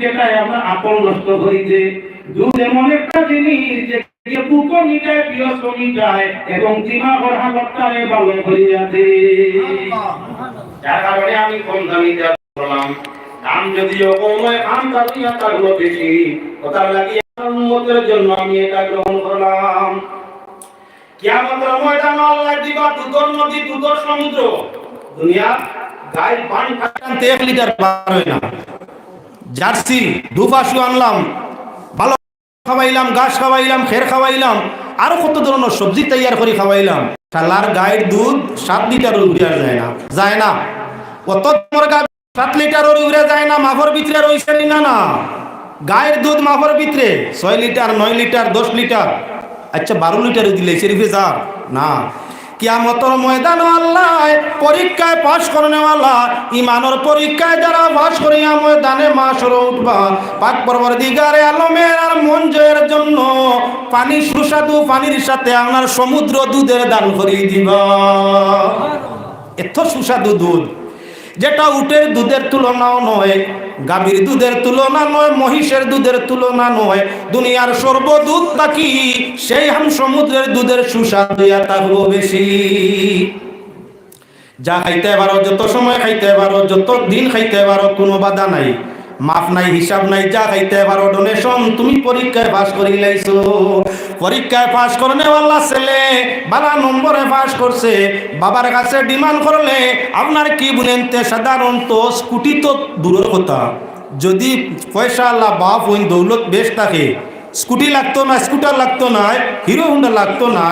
সেটাই আমরা আপন নষ্ট করিতে দুধ এমন একটা জিনিস যে যে এবং যার কারণে আমি কম দামি করলাম দাম যদিও আম থাকল বেশি। আমার উম্মতের জন্য আমি এটা গ্রহণ করলাম। কিয়ামতের ময়দান আল্লাহ দিবা দুধর নদী, দুধর সমুদ্র। দুনিয়া পানি এক লিটার পার হয় না। জার্সি দুপাশু আনলাম, ভালো খাওয়াইলাম গাছ খাওয়াইলাম, খের খাওয়াইলাম, আরও কত ধরনের সবজি তৈয়ার করে খাওয়াইলাম। শালার গায়ের দুধ সাত লিটার উড়ে যায় না যায় না। কত তোমার গা সাত লিটার উড়ে যায় না মাফর ভিতরে রয়েছে না না গায়ের দুধ মাফর ভিতরে, ছয় লিটার, নয় লিটার, দশ লিটার। আচ্ছা বারো লিটার দিলে, শরীফে যা, না। কিয়ামতর ময়দান আল্লাহ পরীক্ষায় পাশ করে নেওয়ালা ইমানের পরীক্ষায় যারা পাশ করিয়া ময়দানে মাসর উঠবা। পাক পরবর দিগারে আলমের আর মন জয়ের জন্য পানি সুস্বাদু পানির সাথে আপনার সমুদ্র দুধের দান করিয়ে দিবা। এত সুস্বাদু দুধ, যেটা উটের দুধের তুলনাও নয় গাভীর দুধের তুলনা নয়, মহিষের দুধের তুলনা নয়। দুনিয়ার সর্বদূত নাকি? সেই হাম সমুদ্রের দুধের সুস্বাদু থাকব বেশি। যা খাইতে পারো, যত সময় খাইতে পারো, যত দিন খাইতে পারো, কোনো বাধা নাই। মাফ নাই, হিসাব নাই, যা খাইতে পারো ডোনেশন তুমি পরীক্ষায় পাস করি লাইছো। পরীক্ষায় পাস করনে ওয়াল্লা ছেলে বালা নম্বরে পাস করছে। বাবার কাছে ডিমান্ড করলে আপনার কি বলেন তে সাধারণত স্কুটি তো দূরের কথা। যদি পয়সা আল্লাহ বাপ হইন, দৌলত বেশ থাকে। স্কুটি লাগতো না, স্কুটার লাগতো না, হিরো হুন্ডা লাগতো না।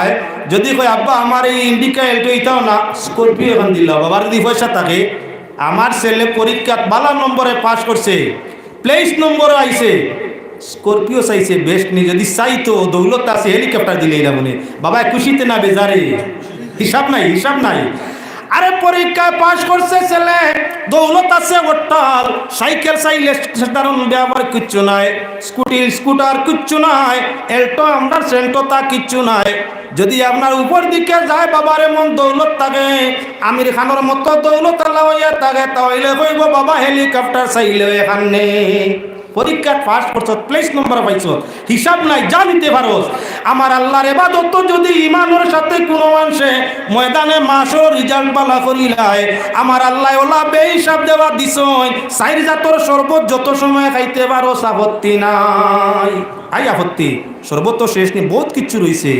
যদি কয়, আব্বা, আমার এই ইন্ডিকা এলটো ইতাও না, স্করপিও এখন দিল, বাবার যদি পয়সা থাকে আমার ছেলে পরীক্ষা ভালো নম্বরে পাশ করছে প্লেস নম্বরে আইছে। স্করপিও চাইছে বেস্ট নিয়ে যদি চাইতো দৌলত আছে হেলিকপ্টার দিলে এরা মনে। বাবা, খুশিতে না বেজারে। হিসাব নাই হিসাব নাই। আরে পরীক্ষায় পাশ করছে ছেলে, দৌলত আছে ওটাল সাইকেল চাইলে সাধারণ ব্যবহার কিচ্ছু নাই, স্কুটি, স্কুটার কিচ্ছু নাই, এল্টো আমরা সেন্টো তা কিচ্ছু নাই। যদি আপনার উপর দিকে যায়, বাবার এমন দৌলত থাকে, আমির খানের মতো দৌলত আল্লাহ থাকে, তাহলে কইব বাবা হেলিকপ্টার চাইলে এখানে। পরীক্ষা পাস করছ প্লেস নম্বর পাইছ, হিসাব নাই, যা নিতে পারো। আমার আল্লাহর এবাদত যদি ইমানের সাথে কোনো মানুষে ময়দানে মাসও রিজাল্ট বালা করিলাই আমার আল্লাহ ওলা বে হিসাব দেওয়া দিস সাইর জাতর শরবত যত সময় খাইতে পারো আপত্তি নাই। আই আপত্তি, শরবত তো শেষ নেই, বহুত কিছু রয়েছে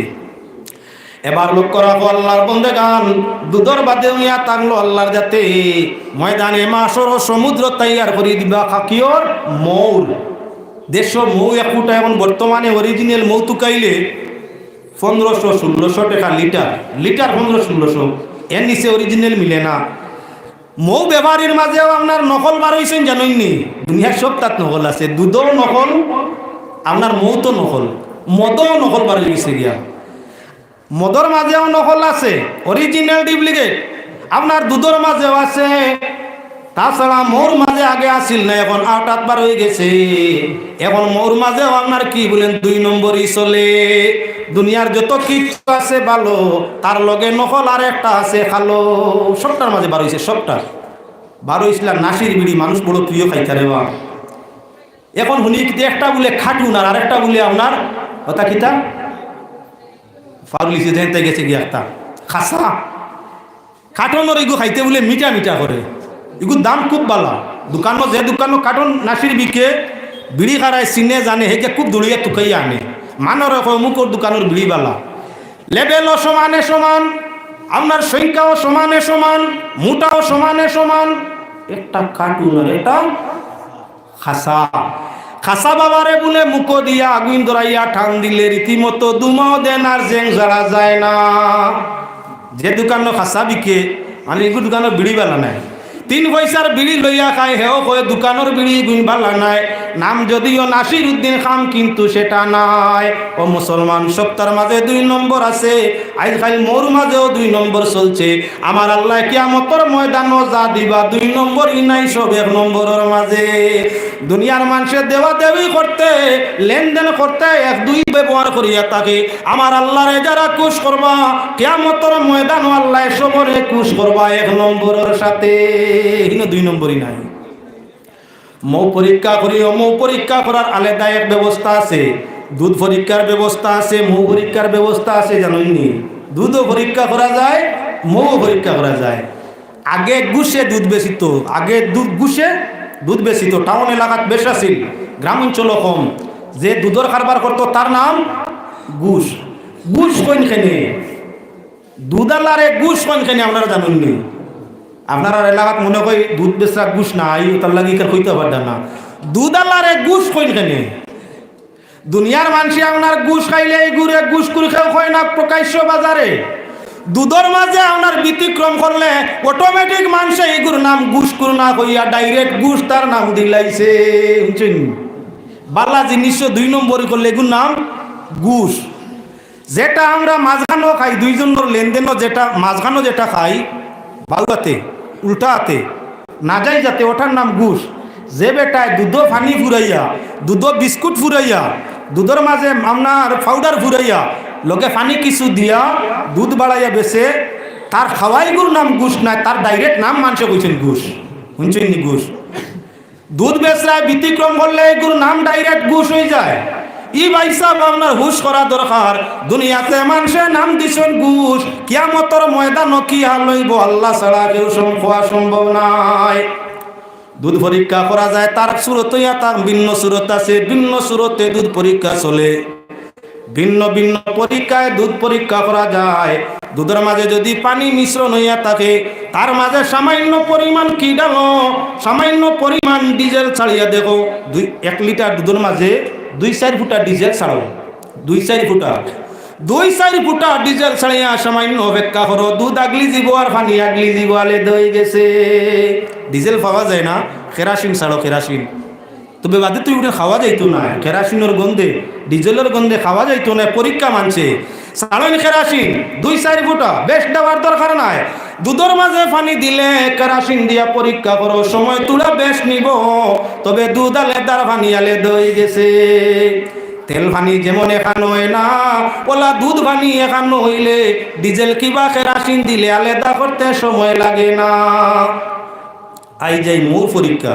এবার লক্ষ্য রাখো আল্লাহর বন্ধে গান দুধর বাদে উইয়া তাংলো আল্লাহর যাতে ময়দানে মাসর সমুদ্র তৈয়ার করে দিবা খাকিওর মৌর দেশ মৌ একুটা এখন বর্তমানে অরিজিনাল মৌ তুকাইলে পনেরোশো, ষোলোশো টাকা লিটার। লিটার পনেরো, ষোলোশো। এর নিচে অরিজিনাল মিলে না। মৌ ব্যবহারের মাঝেও আপনার নকল বার হয়েছেন জানেননি দুনিয়ার সব তাত নকল আছে। দুধও নকল, আপনার মৌ তো নকল। মদও নকল বার হয়েছে গিয়া। মদর মাঝেও নকল আছে অরিজিনাল ডুপ্লিকেট আপনার দুধর মাঝেও আছে। তাছাড়া মোর মাঝে আগে আসিল না, এখন আট আটবার হয়ে গেছে। এখন মোর মাঝেও আপনার কি বলেন, দুই নম্বরই চলে। দুনিয়ার যত কিছু আছে ভালো তার লগে নকল আর একটা আছে, খালো। সবটার মাঝে বার হয়েছে সবটা বার হয়েছিল নাসির বিড়ি মানুষ বড় প্রিয় খাইতে রে বা? এখন শুনি একটা বলে খাটুন আর আরেকটা বলে আপনার কথা কিতা? ফারুলিছে দেখতে গেছে গিয়ে একটা। খাসা। কাটনের এগু খাইতে বলে মিঠা মিঠা করে। এগু দাম খুব ভালো দোকানো যে দোকানো কাটন নাসির বিকে, বিড়ি খারায় চিনে জানে হেকে খুব দৌড়িয়ে টুকাই আনে। মানর মুখর দোকানের বিড়ি বালা। লেবেলও সমানে সমান আপনার সংখ্যাও সমানে সমান, মোটাও সমানে সমান। একটা কার্টুন এটা খাসা। খাসা বাবারে বলে মুখ দিয়া আগুন ধরাইয়া ঠান দিলে, রীতিমতো দুমাও দেন আর জেং ঝাড়া যায় না। যে দোকানো খাসা বিকে আমি দোকানে বিড়ি বেলা নাই। তিন পয়সার বিড়ি লইয়া খায়, হেও কয়ে দোকানের বিড়ি গুণ বালা নাই। নাম যদিও নাসির উদ্দিন খাম কিন্তু সেটা নাই। ও মুসলমান, সপ্তাহের মাঝে দুই নম্বর আছে। আজকাল মোর মাঝেও দুই নম্বর চলছে। আমার আল্লাহ কিয়ামতর ময়দানও যা দিবা, দুই নম্বরই নাই সব এক নম্বরের মাঝে। দুনিয়ার মানুষের দেওয়া দেবী করতে, লেনদেন করতে এক, দুই ব্যবহার করিয়া থাকে। আমার আল্লাহরে যারা কুশ করবা, কেয়ামতর ময়দান আল্লাহ সবরে কুশ করবা এক নম্বরের সাথে। হিনো দুই নম্বরই নাই। মৌ পরীক্ষা করিও, মৌ পরীক্ষা করার আলাদা এক ব্যবস্থা আছে। দুধ পরীক্ষার ব্যবস্থা আছে, মৌ পরীক্ষার ব্যবস্থা আছে জানোইনি দুধও পরীক্ষা করা যায় মৌ পরীক্ষা করা যায়। আগে গুছে দুধ বেশিত আগে দুধ গুছে দুধ বেশিত টাউন এলাকাত বেশ আছিল, গ্রাম অঞ্চল কম। যে দুধের কারবার করতো, তার নাম গুস গুস কইন খেনে দুধালারে গুস কইন খেনে আপনারা জানেননি আপনারা এলাকাত মনে করি দুধ বেচা গুস না আই তার লাগি কইতে পারডা না। দুধালারে গুস কইন খেনে দুনিয়ার মানুষে আপনার গুস খাইলে গুড়ে গুস করে খেয়ে হয় না প্রকাশ্য বাজারে। দুধর মাঝে আপনার ব্যতিক্রম করলে অটোমেটিক মানুষে এগুর নাম গুস করু না কইয়া ডাইরেক্ট গুস তার নাম দিলাইছে বুঝছেন বালা জিনিস দুই নম্বরই করলে এগুর নাম গুস যেটা আমরা মাঝখানো খাই, দুইজনের লেনদেনও যেটা মাঝখানো যেটা খাই বাউয়াতে উল্টা হাতে না যাই যাতে ওটার নাম ঘুষ। যে বেটায় দুধ পানি ফুরাইয়া দুধ বিস্কুট ফুরাইয়া, দুধের মাঝে আপনার পাউডার ফুরাইয়া, লোকে পানি কিছু দিয়া দুধ বাড়াইয়া বেছে, তার খাওয়াই খাওয়াইগুর নাম ঘুষ নাই, তার ডাইরেক্ট নাম মানুষে কইছেন ঘুষ। শুনছেন নি ঘুষ? দুধ বেচরায় ব্যতিক্রম করলে এগুর নাম ডাইরেক্ট ঘুষ হয়ে যায়। ই সাহেব আপনার হুশ করা দরকার। দুনিয়াতে মানুষের নাম কি ছাড়া কেউ দুধ পরীক্ষা করা যায়, তার সুরত তার ভিন্ন সুরত আছে, ভিন্ন সুরতে দুধ পরীক্ষা চলে। ভিন্ন ভিন্ন পরীক্ষায় দুধ পরীক্ষা করা যায়। দুধের মাঝে যদি পানি মিশ্রণ হইয়া থাকে, তার মাঝে সামান্য পরিমাণ কি ডালো? সামান্য পরিমাণ ডিজেল ছাড়িয়া দেখো, দুই এক লিটার দুধের মাঝে দুই চার ফুটা ডিজেল ছাড়ো দুই চার ফুটা। দুই চার ফুটা ডিজেল ছাড়িয়া সামান্য অপেক্ষা করো। দুধ আগলি জীব আর পানি আগলি জীব আলে দই গেছে। ডিজেল পাওয়া যায় না কেরাসিন ছাড়ো কেরাসিন তবে বাদে তুই উঠে খাওয়া যাইতো না। কেরাসিনের গন্ধে ডিজেলের গন্ধে খাওয়া যাইতো না পরীক্ষা মানছে। সাড়ন কেরাসিন দুই চারি ফুটা বেশ দেওয়ার দরকার নাই। দুধের মাঝে পানি দিলে কেরাসিন দিয়া পরীক্ষা করো, সময় তুলা বেশ নিব। তবে দুধ আলে, দার পানি আলে দই গেছে। তেল ভানি যেমন এখান হয় না, ওলা দুধ পানি এখান হইলে ডিজেল কিবা কেরাসিন দিলে আলাদা করতে সময় লাগে না। আই যাই মৌর পরীক্ষা।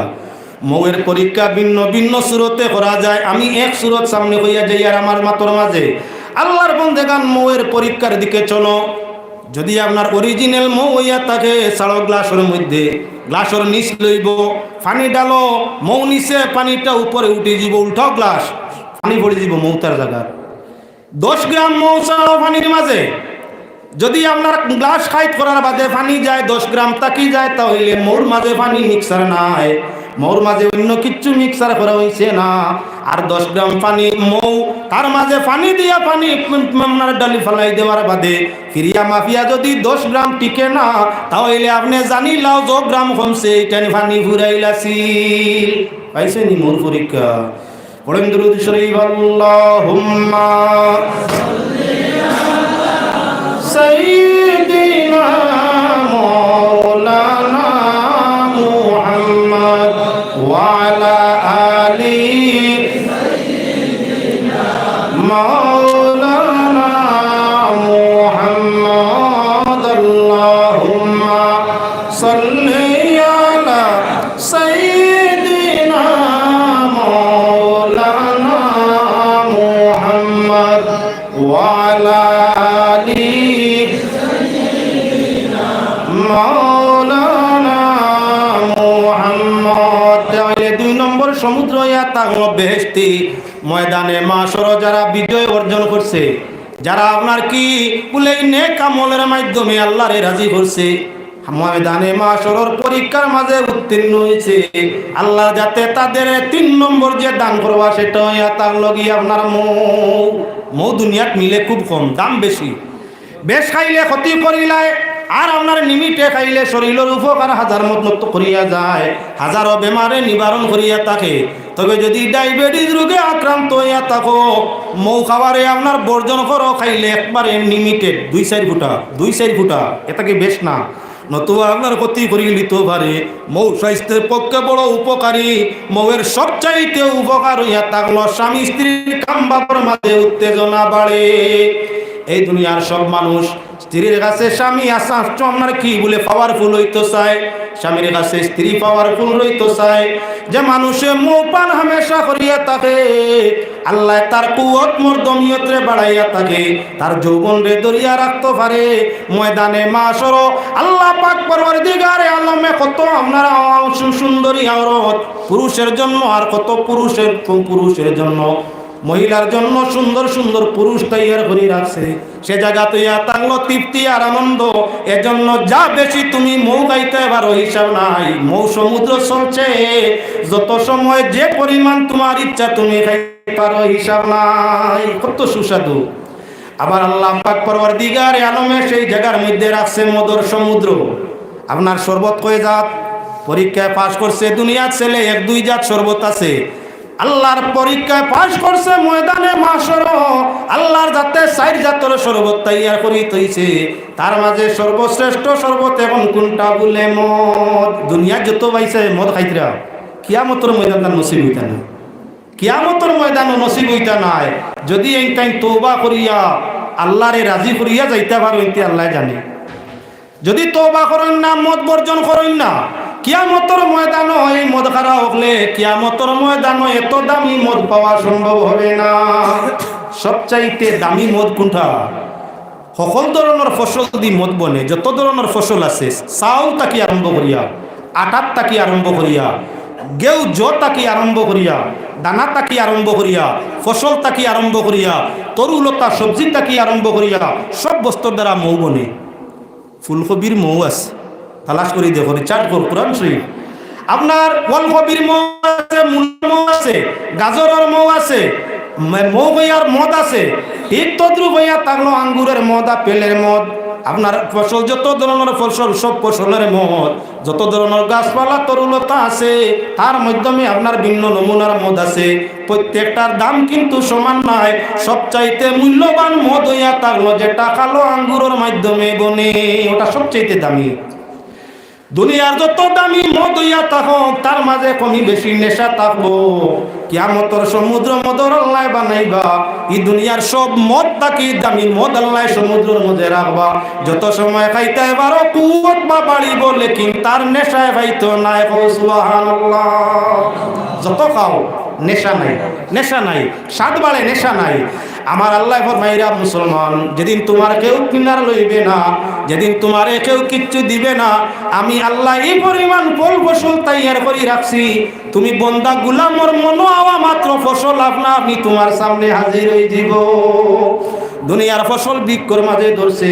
মৌয়ের পরীক্ষা ভিন্ন ভিন্ন সুরতে করা যায়। আমি এক সুরত সামনে হইয়া যাই আর আমার মাতর মাঝে। আল্লাহর বন্ধে গান মৌয়ের পরীক্ষার দিকে চলো। যদি আপনার অরিজিনাল মৌ হইয়া থাকে সাড়ো গ্লাসের মধ্যে। গ্লাসের নিচ লইব, পানি ডালো মৌ নিচে পানিটা উপরে উঠে যাব উল্টাও গ্লাস। পানি পড়ে যাব মৌ মৌতার জায়গা দশ গ্রাম মৌ চাড়ো পানির মাঝে। যদি আপনার গ্লাস খাইট করার বাদে পানি যায়, দশ গ্রাম তাকি যায়, তাহলে মোর মাঝে পানি মিক্সার নাই। মৌর মাঝে অন্য কিচ্ছু মিক্সার করা হয়েছে না। আর দশ গ্রাম পানি মৌ, তার মাঝে পানি দিয়া পানি ডালি ফেলাই দেওয়ার বাদে ফিরিয়া মাফিয়া যদি দশ গ্রাম টিকে না, তাহলে আপনি জানিলাও দশ গ্রাম কমছে এটা পানি ফুরাইলাছি পাইছে নি মোর পরীক্ষা? পড়েন দুরুদ শরীফ, আল্লাহুম্মা ইয়াতা বেহেশতি ময়দানে মাসর যারা বিজয় অর্জন করছে, যারা আপনার কি বলে নেক আমলের মাধ্যমে আল্লাহরে রাজি করছে, ময়দানে মাসরর পরীক্ষার মাঝে উত্তীর্ণ হয়েছে, আল্লাহ যাতে তাদের তিন নম্বর যে দান করবা সেটা তার লগি আপনার মৌ মৌ দুনিয়াত মিলে খুব কম, দাম বেশি। বেশ খাইলে ক্ষতি করিলায় আর আপনার নিমিটে খাইলে শরীরের উপকার হাজার মত করিয়া যায়, হাজারো বেমারে নিবারণ করিয়া থাকে। তবে যদি ডায়াবেটিস রোগে আক্রান্ত হইয়া থাকো, মৌ খাবারে আপনার বর্জন করো, খাইলে একবারে লিমিটেড দুই চার ফুটা, দুই চার ফুটা এটাকে বেশ না। নতুবা আপনার ক্ষতি করি নিতে পারে। মৌ স্বাস্থ্যের পক্ষে বড় উপকারী। মৌয়ের সবচাইতে উপকার হইয়া থাকল স্বামী স্ত্রীর কাম বাবার মাঝে উত্তেজনা বাড়ে। এই দুনিয়ার সব মানুষ, স্ত্রীর কাছে স্বামী আসা আপনার কি বলে পাওয়ারফুল হইতো চায়? স্বামীর কাছে স্ত্রী পাওয়ারফুল হইতো চায়। যে মানুষে মুখ পান হামেশা করিয়া থাকে, আল্লাহ তার কুয়ত মোর দমিয়তরে বাড়াইয়া থাকে, তার যৌবন রে দরিয়া রাখতে পারে। ময়দানে মা সর আল্লাহ পাক পরবার দিগারে আলমে কত আপনারা সুন্দরী আওরত। পুরুষের জন্য আর কত পুরুষের পুরুষের জন্য। মহিলার জন্য সুন্দর সুন্দর পুরুষ তৈয়ার করে রাখছে। সে জায়গা তৈয়া তাঙ্গ তৃপ্তি আর আনন্দ। এজন্য যা বেশি তুমি মৌ গাইতে পারো, হিসাব নাই। মৌ সমুদ্র চলছে। যত সময় যে পরিমাণ তোমার ইচ্ছা তুমি খাইতে পারো, হিসাব নাই। কত সুস্বাদু। আবার আল্লাহ পাক পরবার দিগারে আলমে সেই জায়গার মধ্যে রাখছে মদর সমুদ্র। আপনার শরবত কয়ে জাত? পরীক্ষায় পাশ করছে দুনিয়ার ছেলে, এক দুই জাত শরবত আছে। আল্লাহর পরীক্ষায় পাশ করছে ময়দানে মাসর আল্লাহর যাতে সাইড জাতর শরবত তৈয়ার করি তৈছে। তার মাঝে সর্বশ্রেষ্ঠ শরবত এখন কোনটা বলে মদ? দুনিয়া যত পাইছে, মদ খাইতরা কিয়ামতর ময়দান নসিব হইতা না কিয়ামতর ময়দান নসিব হইতা নাই। যদি এই টাইম তৌবা করিয়া, আল্লাহরে রাজি করিয়া যাইতে পারো এতে আল্লাহ জানে। যদি তৌবা করেন না, মদ বর্জন করেন না কিয়ামতর ময়দান এই মদ খারা হলে কিয়ামতর ময়দান এত দামি মদ পাওয়া সম্ভব হবে না। সবচাইতে দামি মদ কোনটা? সকল ধরনের ফসল দি মদ বনে, যত ধরনের ফসল আছে, চাউল তাকি আরম্ভ করিয়া, আটার তাকি আরম্ভ করিয়া, গেউ জ তাকি আরম্ভ করিয়া, দানা তাকি আরম্ভ করিয়া, ফসল তাকি আরম্ভ করিয়া, তরুলতা সবজি তাকি আরম্ভ করিয়া, সব বস্তুর দ্বারা মৌ বনে। ফুলকবির মৌ আছে। তালাশ করে দেখো রিচার্জ কর কোরআন শরীফ। আপনার ওয়ালকবির মৌ আছে মৌ আছে, গাজরের মৌ আছে, মৌ বইয়ার মদ আছে। ঠিক তদ্রু বইয়া থাকল আঙ্গুরের মদ, আপেলের মদ। আপনার ফসল যত ধরনের ফসল, সব ফসলের মদ। যত ধরনের গাছপালা, তরুলতা আছে, তার মাধ্যমে আপনার ভিন্ন নমুনার মদ আছে। প্রত্যেকটার দাম কিন্তু সমান নয়। সবচাইতে মূল্যবান মদ হইয়া থাকল যেটা কালো আঙ্গুরের মাধ্যমে বনে। ওটা সবচাইতে দামি। দুনিয়ার যত দামি মদ ইয়া থাকুক তার মাঝে কমি বেশি নেশা থাকব। কিয়ামতর সমুদ্র মদর আল্লাহ বানাইবা, এই দুনিয়ার সব মদ থাকি দামি মদ আল্লাহ সমুদ্রের মধ্যে রাখবা। যত সময় খাইতে পারো, কুয়ত বা বাড়িব, লেকিন তার নেশায় ভাইতো নাই। সুবহানাল্লাহ। যত খাও নেশা নাই নেশা নাই স্বাদ বাড়ে নেশা নাই। আমার আল্লাহ ফরমাইরা মুসলমান, যেদিন তোমার কেউ কিনার লইবে না, যেদিন তোমার কেউ কিচ্ছু দিবে না, আমি আল্লাহ এই পরিমাণ ফল ফসল তৈয়ার করে রাখছি। তুমি বন্দা গুলামর মনো আওয়া মাত্র ফসল আপনা আমি তোমার সামনে হাজির হয়ে দিব দুনিয়ার ফসল বিক্ষর মাঝে ধরছে,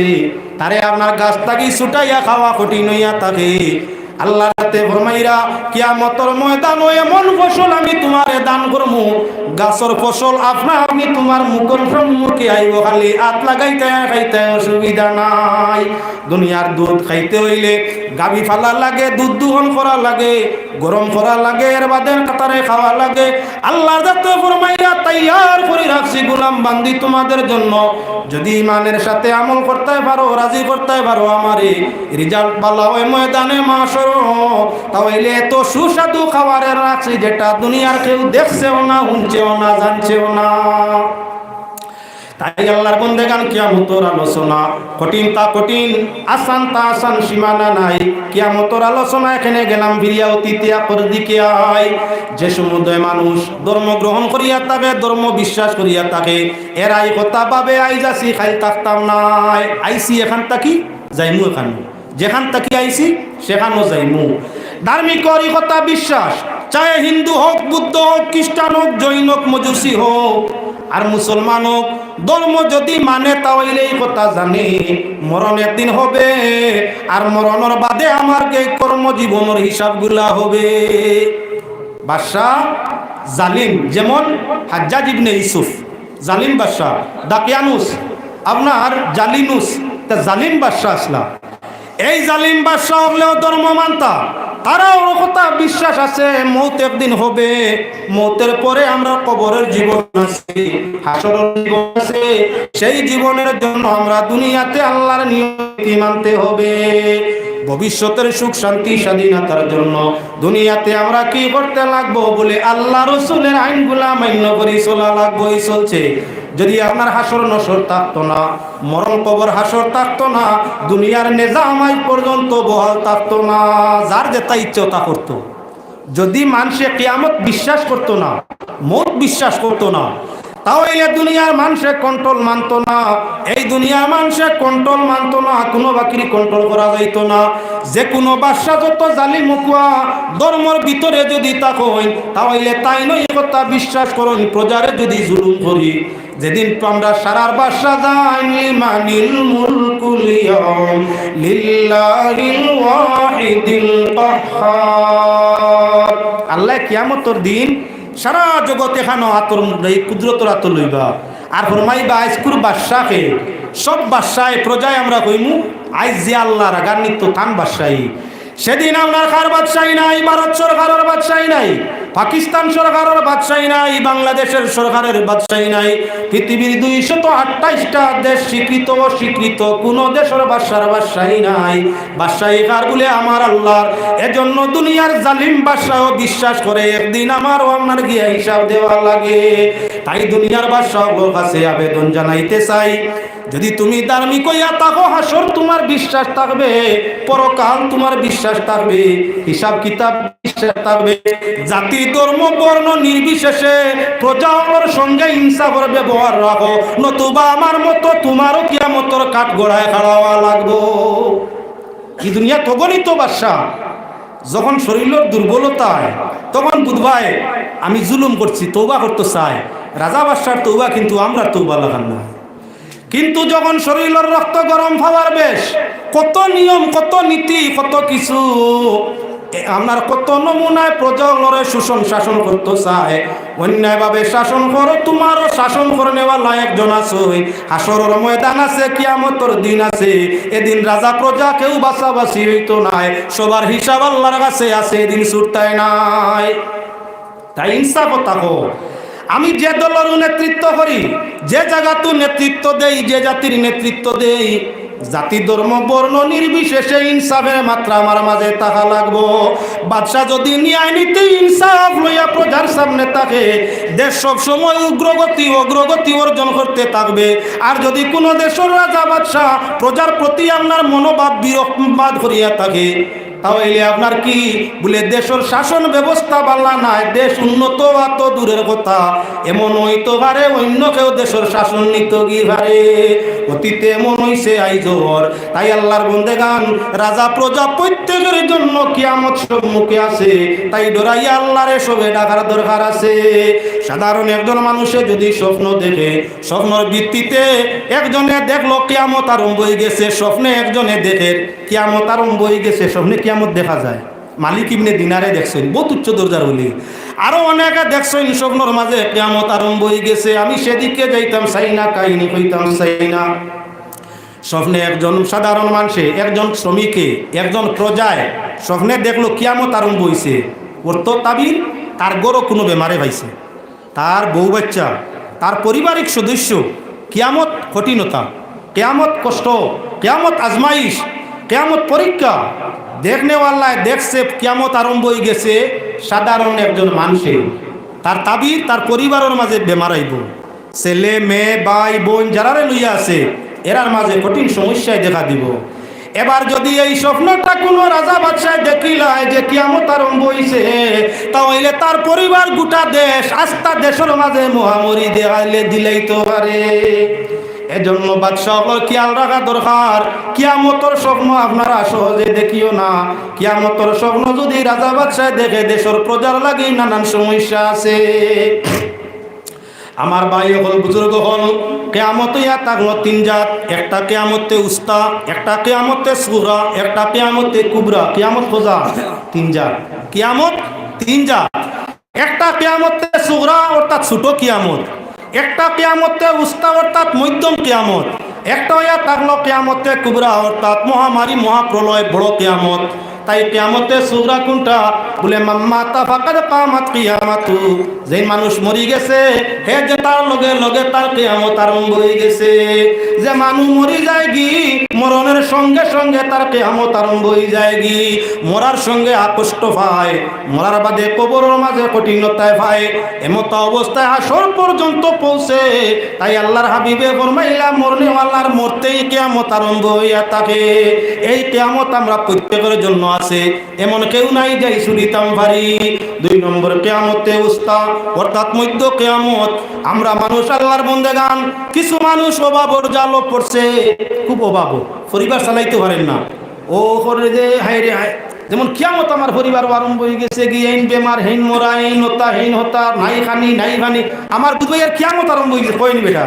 তারে আপনার গাছ থাকি ছুটাইয়া খাওয়া কঠিন হইয়া থাকে। আল্লাহ রাতে ফরমাইরা, কিয়ামতর ময়দান এমন ফসল আমি তোমারে দান করমু, গাছর ফসল আপনা আপনি তোমার মুখর সম্মুখে আইব, খালি হাত লাগাইতে খাইতে অসুবিধা নাই। দুনিয়ার দুধ খাইতে হইলে গাবি ফালা লাগে, দুধ দুহন করা লাগে, গরম করা লাগে, এর বাদে কাতারে খাওয়া লাগে। আল্লাহ যাতে ফরমাইয়া তৈয়ার করে রাখছি গুলাম বান্দি তোমাদের জন্য। যদি ইমানের সাথে আমল করতে পারো, রাজি করতে পারো, আমারে রিজাল্ট ভালো ওই ময়দানে মাসর তাহলে এত সুস্বাদু খাবারের রাখছি যেটা দুনিয়ার কেউ দেখছেও না, শুনছেও না, জানছেও না। তাই আল্লাহর বন্দে গান কিয়ামতর আলোচনা কঠিন তা কঠিন, আসান তা আসান, সীমানা নাই। কিয়ামতর আলোচনা এখানে গেলাম দিকে আয়। যে সমুদয় মানুষ ধর্ম গ্রহণ করিয়া থাকে ধর্ম বিশ্বাস করিয়া থাকে এরাই কথা পাবে আই যাসি খাই থাকতাম নাই। আইসি এখান তাকি যাইমু এখান। যেখান তাকি আইসি সেখানেও যাইমু। ধার্মিক কথা বিশ্বাস, চাহে হিন্দু হোক, বুদ্ধ হোক, খ্রিস্টান হোক, জৈন হোক মজুসি হোক। আর মুসলমান হোক, ধর্ম যদি মানে তাহলে এই কথা জানে মরণ একদিন হবে, আর মরণের বাদে আমার এই কর্মজীবনের হিসাবগুলা হবে। বাদশাহ জালিম, যেমন হাজ্জাজ ইবনে ইসুফ জালিম বাদশাহ, দাকিয়ানুস, আপনার জালিনুস, তা জালিম বাদশাহ আসলা এই জালিম বাদশাহ হলেও ধর্ম মানতা। তারাও কথা বিশ্বাস আছে, মৌত একদিন হবে। মৌতের পরে আমরা কবরের জীবন আছে, হাসরের জীবন আছে। সেই জীবনের জন্য আমরা দুনিয়াতে আল্লাহর নিয়ম মানতে হবে। ভবিষ্যতের সুখ, শান্তি, স্বাধীনতার জন্য। দুনিয়াতে আমরা কি করতে লাগবো বলে আল্লাহ রসুলের আইনগুলা মান্য করি, চলা লাগবোই, চলছে। যদি আপনার হাসর নসর থাকতো না, মরণ কবর হাসর থাকতো না, দুনিয়ার নেজামাই পর্যন্ত বহাল থাকতো না, যার যেটা ইচ্ছে তা করতো। যদি মানুষে কিয়ামত বিশ্বাস করতো না, মত বিশ্বাস করতো না তাও এই দুনিয়ার মানুষে কন্ট্রোল মানতো না। এই দুনিয়ার মানুষে কন্ট্রোল মানতো না, কোনো বাকির কন্ট্রোল করা যাইত না। যে কোনো বাদশা যত জালি মুকুয়া ধর্মর ভিতরে যদি তা কই তাহলে তাই এ কথা বিশ্বাস করুন, প্রজারে যদি জুলুম করি, যেদিন আমরা সারার বাসা যাই লিমানিল মুলকুলিয়াম লিল্লাহিল ওয়াহিদিল আল্লাহ কিয়ামতর দিন সারা জগতে এখানো আতর কুদরতর আতর লইবা। আর ফরমাইবা আইসকুর বাদশাহে, সব বাদশায় প্রজায় আমরা কইমু, আইজ যে আল্লাহ রাগান্বিত থান বাদশাহী। সেদিন আপনার কার বাদশাহী নাই, ভারত সরকারের বাদশাহী নাই। পাকিস্তান সরকারের বাদশাহী নাই, বাংলাদেশের সরকারের বাদশাহী নাই। পৃথিবীর দুইশত আঠাইশটা দেশ স্বীকৃত অস্বীকৃত, কোন দেশের বাদশার বাদশাহী নাই। বাদশাহী কার বলে? আমার আল্লাহর। এজন্য দুনিয়ার জালিম বাদশাহ বিশ্বাস করে, একদিন আমারও আপনার গিয়া হিসাব দেওয়া লাগে। তাই দুনিয়ার বাদশাহগুলোর কাছে আবেদন জানাইতে চাই। যদি তুমি ধার্মিক হইয়া থাকো হাসর তোমার বিশ্বাস থাকবে, পরকাল তোমার বিশ্বাস থাকবে। হিসাব কিতাব জাতি ধর্ম, বর্ণ নির্বিশেষে প্রজার সঙ্গে ইনসাফের ব্যবহার রাখো। নতুবা আমার মতো তোমারও কিয়ামতর কাঠ গড়ায় খাড়াওয়া লাগবো। কি দুনিয়া তগণিত বাদশা যখন শরীরের দুর্বলতায় তখন বুধবাই আমি জুলুম করছি তৌবা করতে চাই রাজা বাদশার তৌবা কিন্তু আমরা তৌবা লাগান না। কিন্তু যখন শরীরের রক্ত গরম হওয়ার বেশ, কত নিয়ম, কত নীতি, কত কিছু আপনার কত নমুনায় প্রজলরে শোষণ শাসন করতে চায়? অন্যায়ভাবে শাসন করো, তোমারও শাসন করে নেওয়ার একজন আছে। হাসরের ময়দান আছে, কিয়ামতর দিন আছে। এদিন রাজা প্রজা কেউ বাঁচাবাসি হইতো নাই। সবার হিসাব আল্লাহর কাছে আছে, এদিন ছুটতায় নাই। তাই ইনসাফ থাকো। আমি যে দলের নেতৃত্ব করি, যে জায়গাতে নেতৃত্ব দেই, যে জাতির নেতৃত্ব দেই জাতি, ধর্ম, বর্ণ, নির্বিশেষে ইনসাফের মাত্রা আমার মাঝে তাহা লাগবো। বাদশাহ যদি ন্যায় নীতি, ইনসাফ লইয়া প্রজার সামনে থাকে দেশ সব সময় উগ্রগতি, অগ্রগতি অর্জন করতে থাকবে। আর যদি কোনো দেশের রাজা, বাদশাহ প্রজার প্রতি আপনার মনোভাব বিরক্তবাদ করিয়া থাকে, তাহলে আপনার কি বলে দেশের শাসন ব্যবস্থা বাল্লা নাই? দেশ উন্নত এত দূরের কথা, এমন হইতো পারে অন্য কেউ দেশের শাসন নিত কি পারে। অতীতে এমন হইছে আইজর তাই আল্লাহর বন্দে গান রাজা, প্রজা প্রত্যেকের জন্য কিয়ামত সম্মুখে আছে। তাই ডরাইয়া আল্লাহরে সবে ডাকার দরকার আছে। সাধারণ একজন মানুষে যদি স্বপ্ন দেখে, স্বপ্নর ভিত্তিতে একজনে দেখল কিয়ামত আরম্ভ হয়ে গেছে, স্বপ্নে একজনে দেখে কিয়ামত আরম্ভ হয়ে গেছে, স্বপ্নে কিয়ামত দেখা যায়। মালিক ইবনে দিনারে দেখছেন, বহুত উচ্চ দরজার হলি আরও অনেকে দেখছেন স্বপ্নর মাঝে কিয়ামত আরম্ভ হয়ে গেছে, আমি সেদিকে যাইতাম চাই না কাহিনী কইতাম চাই না স্বপ্নে একজন সাধারণ মানুষে, একজন শ্রমিকে, একজন প্রজায় স্বপ্নে দেখল কিয়ামত আরম্ভ হয়েছে তো তাবির, তার গরো কোনো বেমারে পাইছে। তার বউ বাচ্চা, তার পারিবারিক সদস্য, কিয়ামত কঠিনতা, কেয়ামত কষ্ট, কেয়ামত আজমাইশ, কেয়ামত পরীক্ষা দেখনেওয়াল্লায় দেখছে, কিয়ামত আরম্ভ হয়ে গেছে, সাধারণ একজন মানুষে। তার তাবির তার পরিবারের মাঝে বেমার আইব ছেলে, মেয়ে, ভাই, বোন যারা লইয়া আছে, এরার মাঝে কঠিন সমস্যায় দেখা দিব। এবার যদি এই স্বপ্নটা কোনো রাজা বাদশাহ দেখিলায় যে কিয়ামত আরম্ভ হইছে, তাহলে তার পরিবার গোটা দেশ, আস্থা দেশের মাঝে মহামরি দেওয়ালে দিলেই তো পারে। এজন্য বাদশাহ খেয়াল রাখা দরকার। কিয়ামতর স্বপ্ন আপনারা সহজে দেখিও না। কিয়ামতর স্বপ্ন যদি রাজা বাদশাহ দেখে, দেশের প্রজার লাগে নানান সমস্যা আছে। আমার ভাই হল বুজুর্গ হল কেয়ামত ইয়া থাকল তিন জাত, একটা কেয়ামতে উস্তা, একটা কেয়ামতে সুরা একটা কেয়ামতে কুবরা, কেয়ামত খোঁজা, তিন জাত। কেয়ামত তিন জাত। একটা কেয়ামতে সুরা অর্থাৎ ছোট কিয়ামত। একটা কেয়ামতে উস্তা অর্থাৎ মধ্যম কেয়ামত, একটা হইয়া থাকল কেয়ামতে কুবরা অর্থাৎ মহামারী মহাপ্রলয় বড় কেয়ামত। তাই কিয়ামতে সুগরা কোনটা? বলে মাম্মাতা ফাকাদ কামাত কিয়ামাতু। যে মানুষ মরি গেছে, হে যে তার লগে লগে তার কিয়ামত আরম্ভ হয়ে গেছে। যে মানুষ মরি যায় কি মরণের সঙ্গে সঙ্গে তার কিয়ামত আরম্ভ হয়ে যায় কি মরার সঙ্গে আকষ্ট পায় মরার বাদে কবরের মাঝে কঠিনতায় পায় এমত অবস্থায় আসর পর্যন্ত পৌঁছে, তাই আল্লাহর হাবিবে ফরমাইলা মরনে আল্লাহর মরতেই কেয়ামত আরম্ভ হইয়া থাকে। এই কিয়ামত আমরা প্রত্যেকের জন্য আছে। এমন কেউ নাই যাই শুনিতাম পারি দুই নম্বর কেয়ামতে উস্তা, অর্থাৎ মধ্য কেয়ামত। আমরা মানুষ আল্লাহর বন্দে গান কিছু মানুষ অভাবর জালো পড়ছে, খুব অভাব পরিবার চালাইতে পারেন না। ও করে যে হাই রে হাই যেমন কিয়ামত আমার পরিবার আরম্ভ হয়ে গেছে এইন বেমার হেইন মোরা এইন হতা হেইন হতা নাই খানি নাই খানি। আমার দুধের কিয়ামত আরম্ভ হয়ে গেছে কইনি বেটা?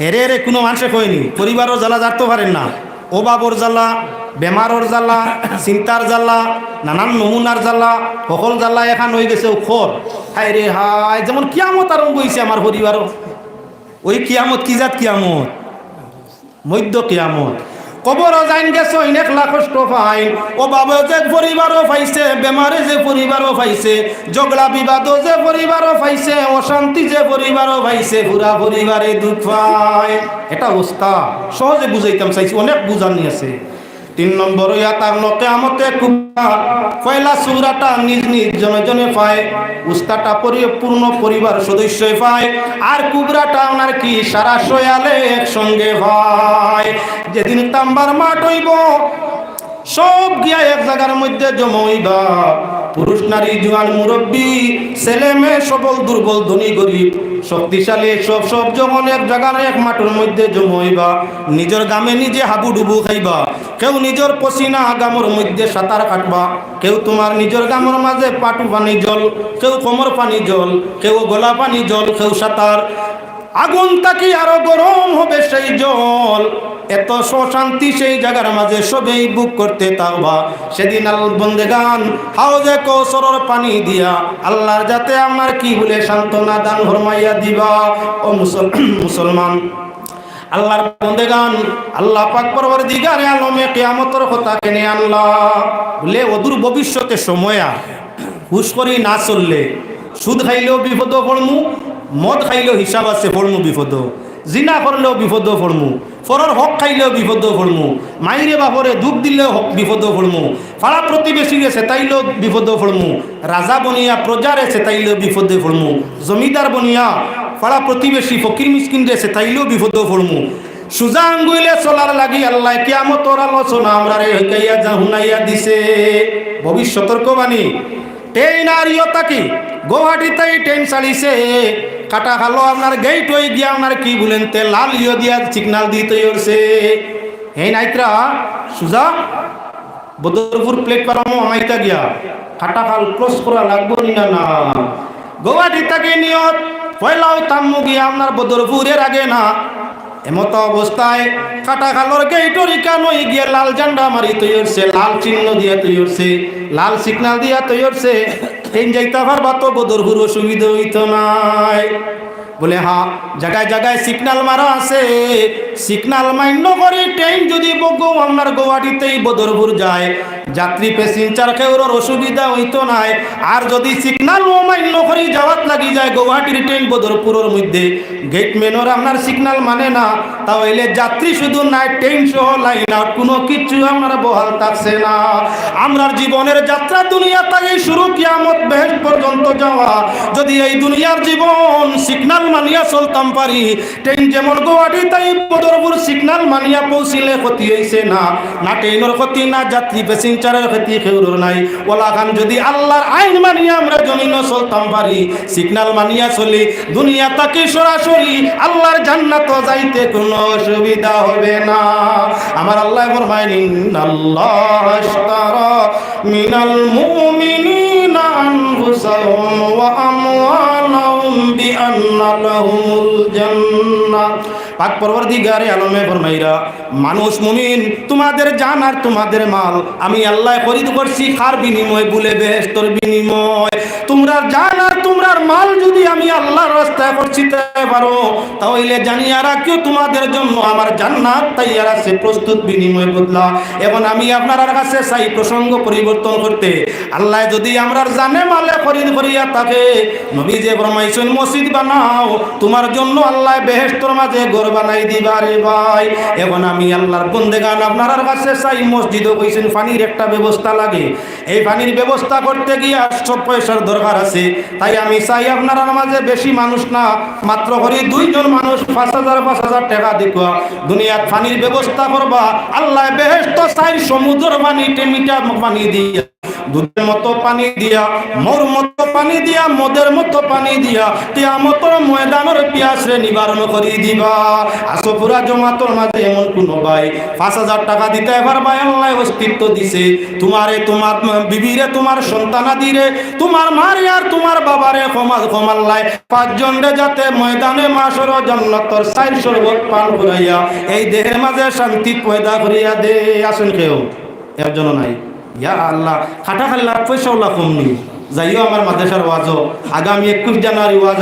হেরে হেরে কোনো মানুষে কইনি পরিবারও জ্বালা জানতে পারেন না। অভাবর জ্বালা, বেমারর জ্বালা, চিন্তার জ্বালা, নানান নমুনার জ্বালা, সকল জ্বালা এখন হয়ে গেছে খর হাই রে হাই যেমন কিয়ামত আরম্ভ হয়েছে আমার পরিবারও ওই কিয়ামত কি জাত কিয়ামত? মধ্য কিয়ামত। কবর যাইন গেছে অনেক লাখ কষ্ট পাইন ও বাবা যে পরিবারও পাইছে, বেমারে যে পরিবারও পাইছে জগলা বিবাদ যে পরিবারও পাইছে, অশান্তি যে পরিবারও পাইছে, পুরা পরিবারে দুঃখ পায়। এটা অবস্থা। সহজে বুঝাইতাম, চাইছি, অনেক বুঝার নিয়ে আছে। তিন নম্বর ইয়া তার নকে আমতে কুবা পয়লা সুরাটা নিজ নিজ জনে জনে পায় উস্তাটা পরিপূর্ণ পরিবার সদস্যই পায়, আর কুবরাটা ওনার কি সারা সয়ালে একসঙ্গে হয়। যেদিন তাম্বার মাঠ হইব, সব গিয়া এক জায়গার মধ্যে জমাইবা পুরুষ নারী জোয়ান মুরব্বী, ছেলে মেয়ে, সবল, দুর্বল, ধনী, গরিব, শক্তিশালী, সব সব যখন এক জায়গার এক মাঠের মধ্যে জমাইবা, নিজের গামে নিজে হাবু ডুবু খাইবা, কেউ নিজের পসিনা গামর মধ্যে সাঁতার কাটবা, কেউ তোমার নিজের গামর মাঝে পাটু পানি জল, কেউ কোমর পানি জল, কেউ গলা পানি জল, কেউ সাঁতার আগুন তাকি আরও গরম হবে সেই জল। এত সশান্তি সেই জায়গার মাঝে সবেই বুক করতে তাওবা। সেদিন আল গান হাউজে কৌসরর পানি দিয়া আল্লাহর যাতে আমার কি বলে সান্ত্বনা দান ফরমাইয়া দিবা। ও মুসল, মুসলমান, আল্লাহর বন্দে গান আল্লাহ পাক পরবর দিগারে আলমে কেয়ামতর কথা কেনে আল্লাহ বলে অদূর ভবিষ্যতে সময়া হুশ করি না চললে। সুদ খাইলেও বিপদ পড়মু মদ খাইলেও হিসাব আছে পড়মু বিপদ। জিনা করলেও বিপদ পড়মু ফরর হক খাইলেও বিপদ পড়মু মাইরে বাপরে দুঃখ দিলেও হক বিপদ পড়মু ফাড়া প্রতিবেশী গেছে তাইলেও বিপদ পড়মু রাজা বনিয়া প্রজারে তাইলেও বিপদে পড়মু জমিদার বনিয়া ফাড়া প্রতিবেশী ফকির মিসকিন গেছে তাইলেও বিপদ পড়মু সুজা আঙ্গুইলে চলার লাগি আল্লাহ কিয়ামতর আলোচনা আমরা রে হইকাইয়া যা হুনাইয়া দিছে। ভবিষ্যতর বাণী ট্রেন আর ইয়তাকি গুয়াহাটিতে ট্রেন চালিছে। কাটা খালো, আপনার গেট হয়ে গিয়া আপনার কি বলেন, তে লাল ইয়ে দিয়া সিগনাল দিয়ে তৈরি করছে হে নাইত্রা সুজা, বদরপুর প্লেট পারামো আমাইতা গিয়া কাটা খাল ক্রস করা লাগবো নি না গোয়াটি থেকে নিয়ত, পয়লাও তাম্মু গিয়া আপনার বদরপুরের আগে না। এমত অবস্থায় কাটা খালোর গেইটর ইকানই গিয়ে লাল ঝান্ডা মারি তৈরছে লাল চিহ্ন দিয়া তৈরছে লাল সিগনাল দিয়া তৈরছে ট্রেন যাইতে পারবা তো বদরপুর অসুবিধা হইতো নাই। বলে, হা জায়গায় জায়গায় সিগনাল মারা আছে। সিগনাল মান্য করে ট্রেন যদি বগো, আপনার গুয়াহাটিতেই বদরপুর যায়। যাত্রী প্যাসেঞ্জার কেউর অসুবিধা হইতো নাই। আর যদি সিগনাল ও মান্য করে, যাওয়াত লাগি যায় গুয়াহাটির ট্রেন বদরপুরের মধ্যে। গেট মেনর আপনার সিগনাল মানে না। তাহলে যাত্রী শুধু নাই ট্রেন সহ লাইন আর কোনো কিছু আমরা বহাল থাকছে না। আমরার জীবনের যাত্রা দুনিয়া তাই শুরু, কিয়ামত বেহেশ পর্যন্ত যাওয়া। যদি এই দুনিয়ার জীবন সিগনাল মানিয়া চলতাম পারি ট্রেন যেমন গুয়াহাটি, তাই বদরপুর সিগনাল মানিয়া পৌঁছিলে ক্ষতি হয়েছে না। না ট্রেনের ক্ষতি, না যাত্রী প্যাসেঞ্জারের ক্ষতি কেউর নাই। ওলা খান, যদি আল্লাহর আইন মানিয়া আমরা জমিন চলতাম পারি সিগনাল মানিয়া চলি। দুনিয়া তাকে সরাসরি আল্লাহর জান্নাত যাইতে কোনো অসুবিধা হবে না। আমার আল্লাহ ফরমাইন আল্লাহ আশতারা মিনাল মুমিনিনা আনফুসাহুম ওয়া আমওয়ালাহুম বিআন্না লাহুমুল পাক পরবর্তীগারে আলমে ফরমাইরা, মানুষ মুমিন, তোমাদের জান আর তোমাদের মাল, আমি আল্লাহ খরিদ করছি, কার বিনিময় বলে বেহেশতর বিনিময়? তোমরা জান আর তোমরার মাল যদি আমি আল্লাহর রাস্তায় করছিতে পারো, তাহলে জানিয়া রাখিও তোমাদের জন্য আমার জান্নাত তাইয়ার আছে, প্রস্তুত বিনিময় বদলা। এবং আমি আপনার কাছে চাই প্রসঙ্গ পরিবর্তন করতে, আল্লাহ যদি আমরার জানে মালে খরিদ করিয়া থাকে নবী যে ফরমাইছেন মসজিদ বানাও, তোমার জন্য আল্লাহ বেহেস্তর মাঝে ঘর বানাই দিবা রে ভাই। এখন আমি আল্লাহর বন্দেগান আপনার কাছে চাই। মসজিদও কইছেন, পানির একটা ব্যবস্থা লাগে। এই পানির ব্যবস্থা করতে গিয়ে সব পয়সার দরকার আছে। তাই আমি চাই আপনার মাঝে বেশি মানুষ না, মাত্র করি দুইজন মানুষ পাঁচ হাজার পাঁচ হাজার টাকা দিব দুনিয়ার পানির ব্যবস্থা করবা। আল্লাহ বেহেস্ত চাই সমুদ্র পানি, টেমিটা পানি দিয়া। দুধের মতো পানি দিয়া মোর মতো পানি দিয়া, মদের মতো পানি দিয়া, কিয়ামতর ময়দানের পিয়াসে নিবারণ করি দিবা। আসো পুরা জমাতর মাঝে এমন কোন ভাই, পাঁচ হাজার টাকা দিতে ভাই আল্লাহ অস্তিত্ব দিছে। তোমারে, তোমার বিবিরে, তোমার সন্তানাদিরে, তোমার মারে আর তোমার বাবারে ক্ষমাল ক্ষমাল্লায় পাঁচজন রে যাতে ময়দানে মাসর জন্নতর সাইর শরবত পান করাইয়া, এই দেহের মাঝে শান্তি পয়দা করিয়া দে। আসেন কেউ? এর জন্য নাই। ইয়া আল্লাহ খাটা খাল্লা পয়সা কম নি যাইও আমার মাদ্রাসার ওয়াজও। আগামী একুশ জানুয়ারি ওয়াজ